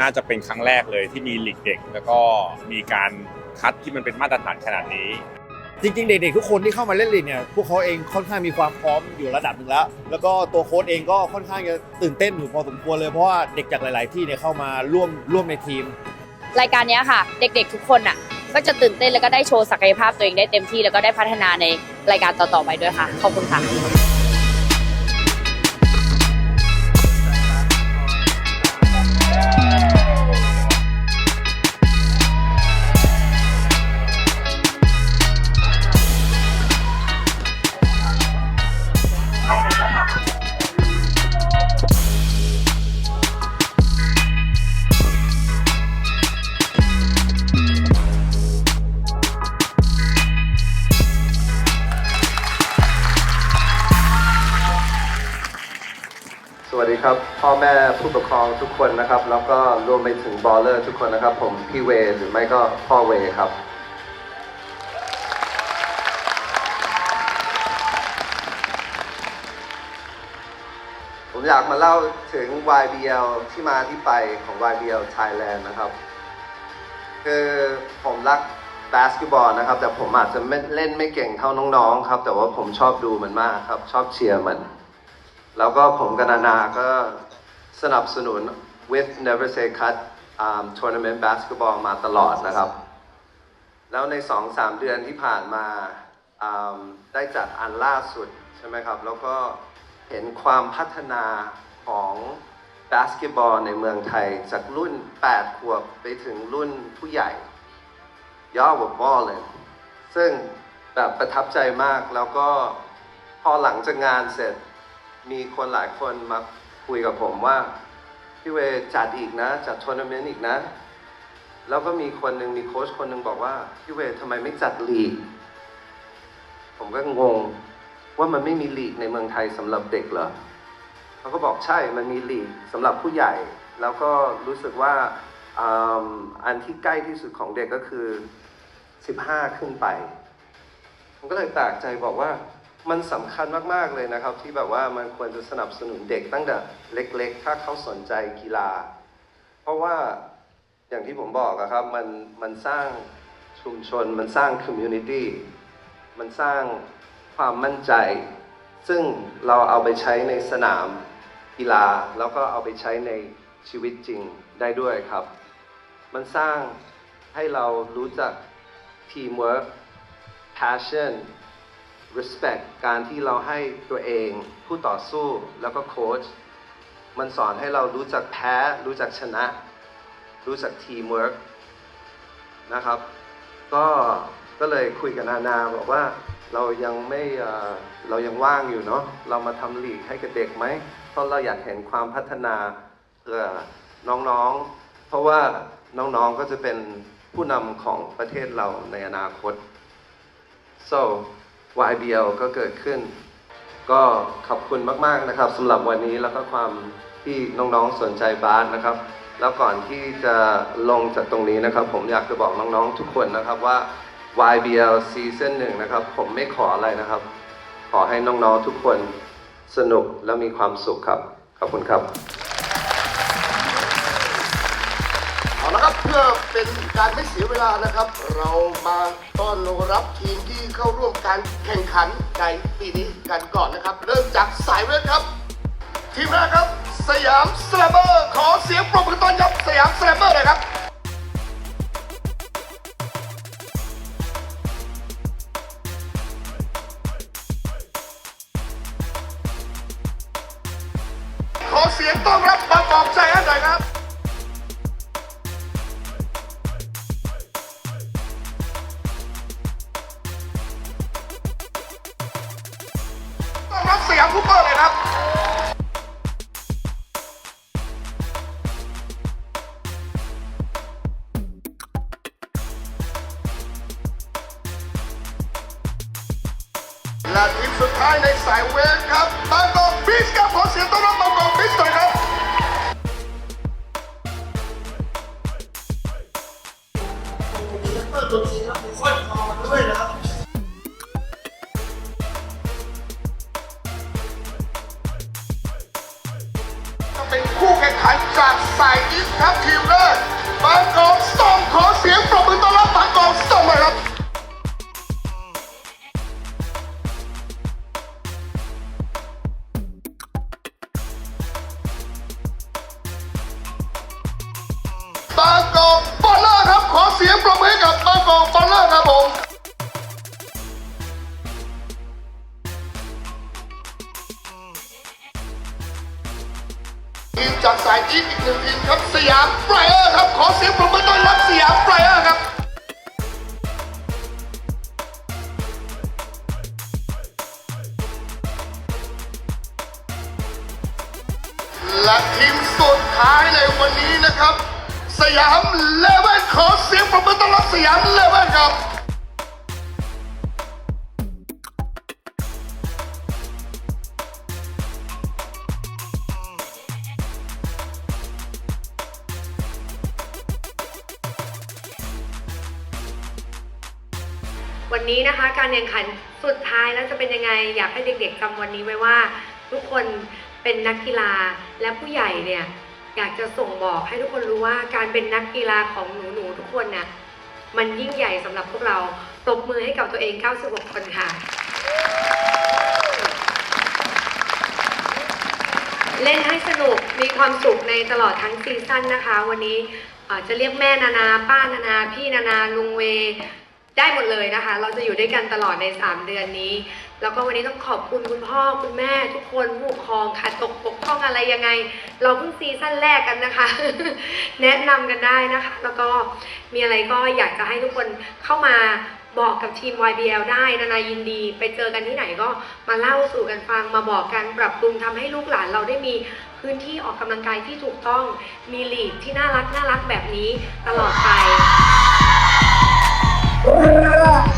น่าจะเป็นครั้งแรกเลยที่มีลีกเด็ก แล้วก็มีการคัดที่มันเป็นมาตรฐานขนาดนี้ จริงๆ เด็กๆ ทุกคนที่เข้ามาเล่นลีกเนี่ย พวกเขาเองค่อนข้างมีความพร้อมอยู่ระดับหนึ่งแล้ว แล้วก็ตัวโค้ชเองก็ค่อนข้างจะตื่นเต้นอยู่พอสมควรเลย เพราะว่าเด็กจากหลาย ๆ ที่เนี่ยเข้ามาร่วมร่วมในทีม รายการเนี้ยค่ะ เด็กๆ ทุกคนอะ ก็จะตื่นเต้นแล้วก็ได้โชว์ศักยภาพตัวเองได้เต็มที่แล้วก็ได้พัฒนาในรายการต่อๆไปด้วยค่ะ ขอบคุณค่ะ พ่อแม่ผู้ปกครองทุกคนนะครับ แล้วก็รวมไปถึงบอลเลอร์ทุกคนนะครับ ผมพี่เวหรือไม่ก็พ่อเวครับ ผมอยากมาเล่าถึง YBL ที่มาที่ไปของ YBL Thailand นะครับ คือผมรักบาสเกตบอลนะครับ แต่ผมอาจจะไม่เล่นไม่เก่งเท่าน้องๆครับ แต่ว่าผมชอบดูมันมากครับ ชอบเชียร์มัน แล้วก็ผมกับนานาก็ สนับสนุน with never say cut um, tournament basketball มาตลอดนะครับ แล้วในสองสามเดือนที่ผ่านมาอืมได้จัดอันล่าสุดใช่ไหมครับ แล้วก็เห็นความพัฒนาของบาสเกตบอลในเมืองไทย จากรุ่น 8 ขวบไปถึงรุ่นผู้ใหญ่ย่อกว่าบอลเลยซึ่งแบบประทับใจมากแล้วก็พอหลังจากงานเสร็จมีคนหลายคนมา คุยกับผมว่าพี่เวจัดอีกนะจัดทัวร์นาเมนต์อีกนะ แล้วก็มีคนหนึ่งมีโค้ชคนหนึ่งบอกว่าพี่เวทำไมไม่จัดลีก ผมก็งงว่ามันไม่มีลีกในเมืองไทยสำหรับเด็กเหรอเขาก็บอกใช่มันมีลีกสำหรับผู้ใหญ่ แล้วก็รู้สึกว่าอ,อันที่ใกล้ที่สุดของเด็กก็คือ 15 ขึ้นไป ผมก็เลยแปลกใจบอกว่า มันสำคัญมากๆเลยนะครับ ที่แบบว่ามันควรจะสนับสนุนเด็กตั้งแต่เล็ก ๆ ถ้าเขาสนใจกีฬา เพราะว่าอย่างที่ผมบอกอะครับมันมันสร้างชุมชน มันสร้างคอมมูนิตี้มันสร้างความมั่นใจ ซึ่งเราเอาไปใช้ในสนามกีฬา แล้วก็เอาไปใช้ในชีวิตจริงได้ด้วยครับ มันสร้างให้เรารู้จัก teamwork passion respect การที่เราให้ตัวเองผู้ต่อสู้แล้วก็โค้ชมันสอนให้เรารู้จักแพ้ รู้จักชนะ รู้จัก teamwork นะครับ ก็ก็เลยคุยกับนานาบอกว่าเรายังไม่เอ่อเรายังว่างอยู่เนาะเรามาทำลีกให้กับเด็กไหมเพราะเราอยากเห็นความพัฒนาเพื่อน้องๆ เพราะว่าน้องๆก็จะเป็นผู้นำของประเทศเราในอนาคต so YBL ก็เกิดขึ้น ก็ขอบคุณมาก ๆนะครับสำหรับวันนี้แล้วก็ความที่น้องๆสนใจบาสนะครับ แล้วก่อนที่จะลงจากตรงนี้นะครับ ผมอยากจะบอกน้องๆทุกคนนะครับว่า YBL ซีซั่นหนึ่งนะครับ ผมไม่ขออะไรนะครับ ขอให้น้องๆทุกคนสนุกและมีความสุขครับ ขอบคุณครับ พื่อเป็นการไม่เสียเวลานะครับ เรามาต้อนรับทีมที่เข้าร่วมการแข่งขันในปีนี้กันก่อนนะครับ เริ่มจากสายเวทครับ ทีมแรกครับ สยามสแลมเมอร์ขอเสียงปรบมือต้อนรับสยามสแลมเมอร์เลยครับขอเสียงต้อนรับบางบอกใจอันหน่อยครับ สุดท้ายในสายเวฟครับบางกอกบิสครับขอเสียงต้อนรับบางกอกบิสหน่อยครับต้อยะเป็นคู่แข่งขันจากสายอีสครับทีมเลิศบางกอกสตอมขอเสียงปรบมือต้อน ทีมจากสายอีกอีกหนึ่งทีมครับสยามไบรเออร์ครับ ขอเสียงปรบมือต้อนรับสยามไบรเออร์ครับและทีมสุดท้ายในวันนี้นะครับ สยามเลเว่นขอเสียงปรบมือต้อนรับสยามเลเว่นครับ วันนี้นะคะการแข่งขันสุดท้ายแล้วจะเป็นยังไง อยากให้เด็กๆจำวันนี้ไว้ว่า ทุกคนเป็นนักกีฬาและผู้ใหญ่เนี่ยอยากจะส่งบอกให้ทุกคนรู้ว่าการเป็นนักกีฬาของหนูๆทุกคนน่ะมันยิ่งใหญ่สำหรับพวกเราตบมือให้กับตัวเอง 96 คนค่ะ เล่นให้สนุกมีความสุขในตลอดทั้งซีซั่นนะคะ วันนี้จะเรียกแม่นานา ป้านานา พี่นานา ลุงเว ได้หมดเลยนะคะ เราจะอยู่ด้วยกันตลอดใน 3 เดือนนี้ แล้วก็วันนี้ต้องขอบคุณคุณพ่อคุณแม่ทุกคนผู้ปกครองค่ะตกปกพร่องอะไรยังไง เราเพิ่งซีซั่นแรกกันนะคะ แนะนำกันได้นะคะ แล้วก็มีอะไรก็อยากจะให้ทุกคนเข้ามาบอกกับทีม YBL ได้นานายินดี ไปเจอกันที่ไหนก็มาเล่าสู่กันฟังมาบอกกันปรับปรุงทำให้ลูกหลานเราได้มีพื้นที่ออกกำลังกายที่ถูกต้องมีลีกที่น่ารักน่ารักแบบนี้ตลอดไป Yeah!